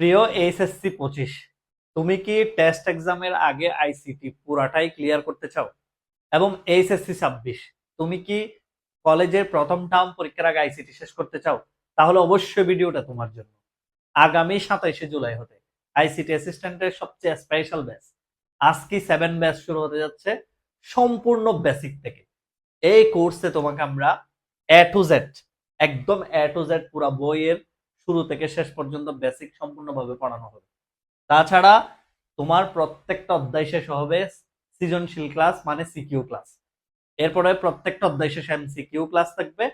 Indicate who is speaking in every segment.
Speaker 1: প্রিয় এইচএসসি পঁচিশ, তুমি কি টেস্ট এক্সামের আগে আইসিটি পুরাটাই ক্লিয়ার করতে চাও? এবং এইচএসসি ছাব্বিশ, তুমি কি কলেজের প্রথম টার্ম পরীক্ষার আগে আইসিটি শেষ করতে চাও? তাহলে অবশ্যই ভিডিওটা তোমার জন্য। আগামী সাতাইশে জুলাই হতে আইসিটি অ্যাসিস্ট্যান্টের সবচেয়ে স্পেশাল ব্যাচ আজকে সেভেন ব্যাচ শুরু হতে যাচ্ছে? সম্পূর্ণ বেসিক থেকে। এই কোর্সে তোমাকে আমরা এ টু জেড একদম এ টু জেড পুরা বইয়ের শুরু থেকে শেষ পর্যন্ত বেসিক সম্পূর্ণভাবে পড়ানো হবে। তাছাড়া তোমার প্রত্যেকটা অধ্যায় শেষ হবে সৃজনশীল ক্লাস মানে সিকিউ ক্লাস এরপরে প্রত্যেকটা অধ্যায় শেষে এমসিকিউ ক্লাস থাকবে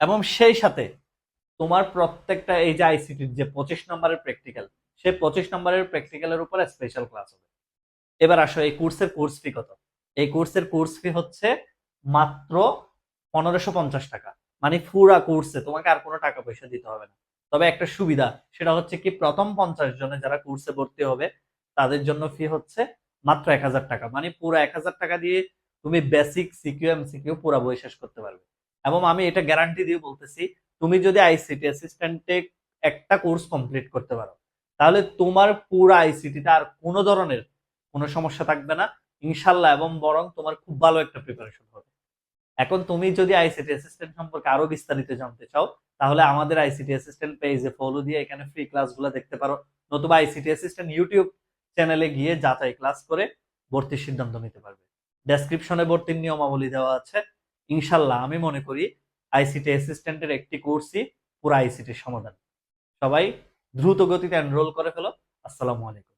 Speaker 1: এবং সেই সাথে তোমার প্রত্যেকটা এই যে আইসিটির যে পঁচিশ নম্বরের প্র্যাকটিক্যাল সেই পঁচিশ নম্বরের প্র্যাকটিক্যালের উপর স্পেশাল ক্লাস হবে। এবার আসো, এই কোর্সের কোর্স ফি কত? এই কোর্সের কোর্স ফি হচ্ছে মাত্র পনেরোশো পঞ্চাশ টাকা। মানে পুরা কোর্সে তোমাকে আর কোনো টাকা পয়সা দিতে হবে না। তবে একটা সুবিধা, সেটা হচ্ছে কি প্রথম পঞ্চাশ জনে যারা কোর্সে ভর্তি হবে, তাদের জন্য ফি হচ্ছে মাত্র এক হাজার টাকা। মানে পুরো এক হাজার টাকা দিয়ে তুমি বেসিক সিকিউ এম সিকিউ পুরো বই শেষ করতে পারবে। এবং আমি এটা গ্যারান্টি দিয়ে বলতেছি, তুমি যদি আইসিটি অ্যাসিস্ট্যান্টে একটা কোর্স কমপ্লিট করতে পারো, তাহলে তোমার পুরো আইসিটিতে আর কোনো ধরনের কোনো সমস্যা থাকবে না। ইনশাল্লাহ এবং বরং তোমার খুব ভালো একটা প্রিপারেশন হবে। এখন তুমি যদি আইসিটি অ্যাসিস্ট্যান্ট সম্পর্কে আরও বিস্তারিত জানতে চাও তাহলে আমাদের আইসিটি অ্যাসিস্ট্যান্ট পেজে ফলো দিয়ে এখানে ফ্রি ক্লাসগুলো দেখতে পারো। নতুবা আইসিটি অ্যাসিস্ট্যান্ট ইউটিউব চ্যানেলে গিয়ে যাচাই ক্লাস করে ভর্তির সিদ্ধান্ত নিতে পারবে। ডেসক্রিপশনে ভর্তির নিয়মাবলী দেওয়া আছে। ইনশাল্লাহ আমি মনে করি আইসিটি অ্যাসিস্ট্যান্টের একটি কোর্সই পুরো আইসিটির সমাধান। সবাই দ্রুত গতিতে এনরোল করে ফেলো। আসসালামু আলাইকুম।